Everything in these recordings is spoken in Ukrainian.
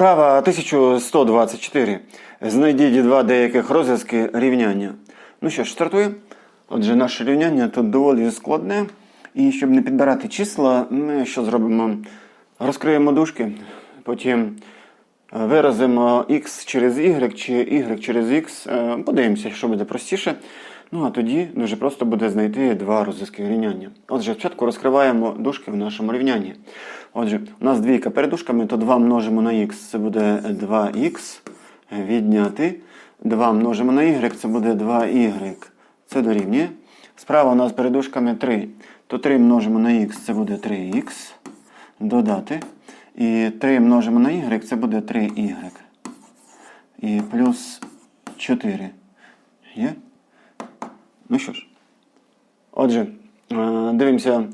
Вправа 1124. Знайдіть два деяких розв'язки рівняння. Ну що ж, стартуємо. Отже, наше рівняння тут доволі складне. І щоб не підбирати числа, ми що зробимо? Розкриємо дужки, потім виразимо x через y чи y через x. Е, Подивимося, що буде простіше. Ну а тоді дуже просто буде знайти два розв'язки рівняння. Отже, спочатку розкриваємо дужки в нашому рівнянні. Отже, у нас двійка перед дужками, то 2 множимо на х, це буде 2х відняти. 2 множимо на y, це буде 2y. Це дорівнює. Справа у нас перед дужками 3. То 3 множимо на х, це буде 3х. Додати. І 3 множимо на y, це буде 3y. І плюс 4. Є? Ну що ж. Отже, е, дивимося.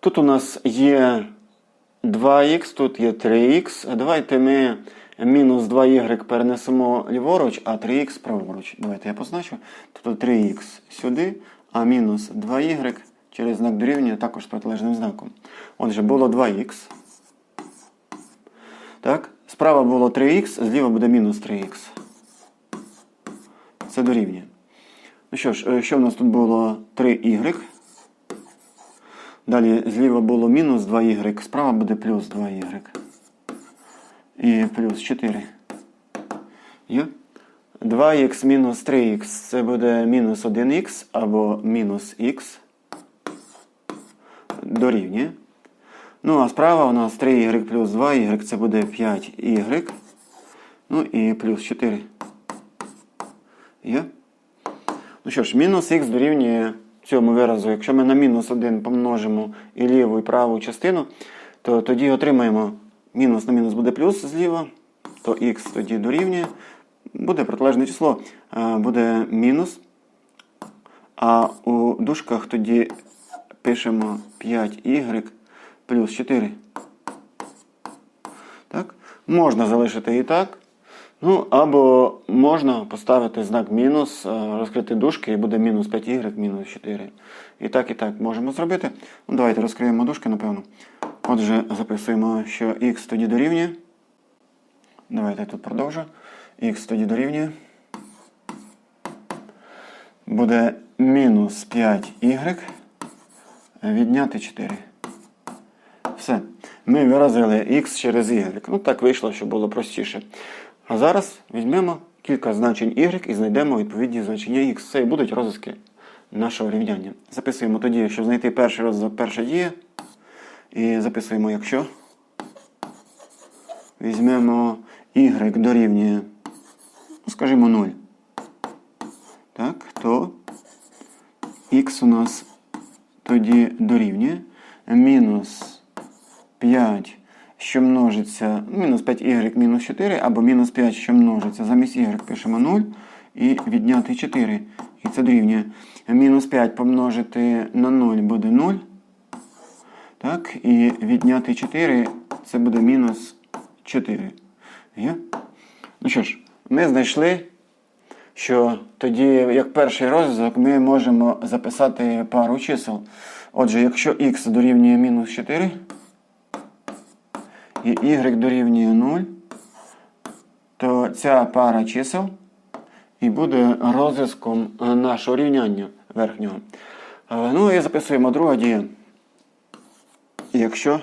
Тут у нас є 2х, тут є 3х. Давайте ми мінус 2y перенесемо ліворуч, а 3х праворуч. Давайте я позначу. Тобто 3х сюди, а мінус 2y через знак дорівнює також протилежним знаком. Отже, було 2х. Так? Справа було 3х, зліва буде мінус 3х. Це дорівнює. Ну що ж, е, що в нас тут було 3y. Далі зліва було мінус 2y, справа буде плюс 2y. І плюс 4. Є? 2х мінус 3х це буде мінус 1х або мінус х. Дорівнює. Ну, а справа у нас 3y плюс 2y це буде 5y. Ну і плюс 4. Є? Ну що ж, мінус х дорівнює цьому виразу. Якщо ми на мінус 1 помножимо і ліву, і праву частину, то тоді отримаємо мінус на мінус буде плюс зліва, то х тоді дорівнює. Буде протилежне число, е, буде мінус. А у дужках тоді пишемо 5y плюс 4. Так? Можна залишити і так. Ну, або можна поставити знак мінус, е, розкрити дужки і буде мінус 5y, мінус 4. І так, і так можемо зробити. Ну, Давайте розкриємо дужки, напевно. Отже, записуємо, що х тоді дорівнює. Давайте тут продовжу. Х тоді дорівнює. Буде мінус 5y відняти 4. Все. Ми виразили x через y. Ну, так вийшло, щоб було простіше. А зараз візьмемо кілька значень y і знайдемо відповідні значення x. Це і будуть розв'язки нашого рівняння. Записуємо тоді, щоб знайти перший розв'язок, перша дія. І записуємо, якщо візьмемо y дорівнює, ну, скажімо, 0. Так, то x у нас тоді дорівнює мінус 5 що множиться мінус 5y мінус 4, або мінус 5, що множиться, замість y пишемо 0 і відняти 4. І це дорівнює. Мінус 5 помножити на 0 буде 0. Так, І відняти 4 це буде мінус 4. Є? Ну що ж, ми знайшли, що тоді, як перший розв'язок, ми можемо записати пару чисел. Отже, якщо х дорівнює мінус 4 і y дорівнює 0, то ця пара чисел і буде розв'язком нашого рівняння верхнього. Е, Ну і записуємо друга дія. Якщо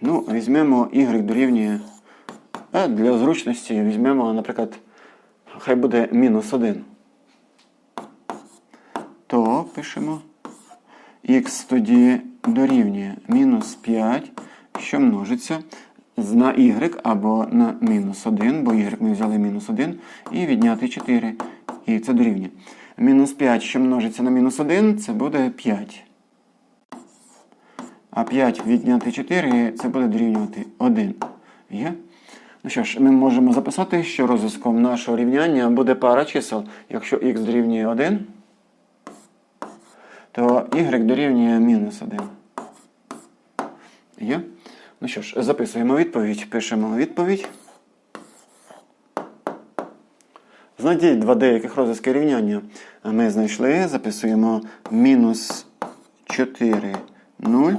ну, візьмемо y дорівнює, а для зручності візьмемо, наприклад, хай буде мінус 1, то пишемо х тоді дорівнює мінус 5, що множиться на y або на мінус 1, бо y ми взяли мінус 1, і відняти 4. І це дорівнює. Мінус 5, що множиться на мінус 1, це буде 5. А 5 відняти 4 це буде дорівнювати 1. Є? Ну що ж, ми можемо записати, що розв'язком нашого рівняння буде пара чисел. Якщо х дорівнює 1, то y дорівнює мінус 1. Є? Ну що ж, записуємо відповідь, пишемо відповідь. Знайдіть два деяких розв'язки рівняння. Ми знайшли, записуємо мінус 4, 0.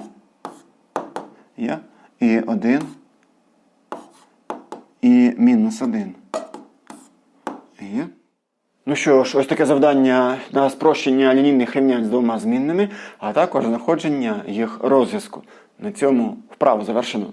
Є? І 1, і мінус 1. Є. Ну що ж, ось таке завдання на спрощення лінійних рівнянь з двома змінними, а також знаходження їх розв'язку. На цьому вправу завершено.